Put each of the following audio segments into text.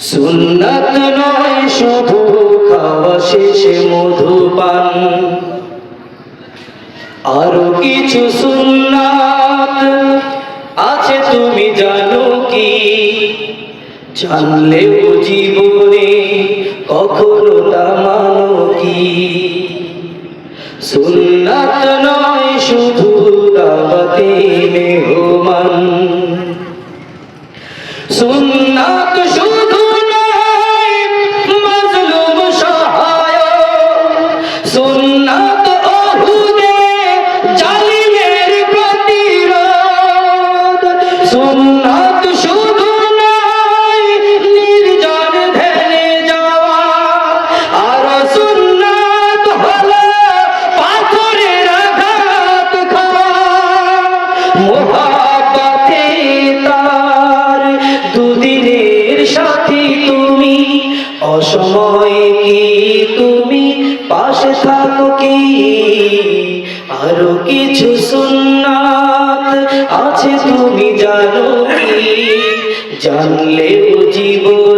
সুন্নাত নয় শুধু খাওয়া শেষে মধুপান। আরও কিছু সুন্নাত আছে, তুমি জানো কি? জানলেও জীবনে কখনো তা মানো কি? সুন্নাত নয়, শুধু দাওয়াতে মেহমান অসময়ে কি তুমি পাশে থাকো কি? আরও কিছু সুন্নাত আছে তুমি জানো কি? জানলেও জীবনে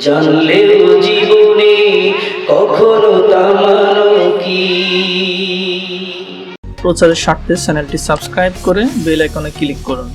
জানলেও জীবনে কখনো তামানো কি? প্রচারের স্বার্থে চ্যানেলটি সাবস্ক্রাইব করে বেল আইকনে ক্লিক করুন।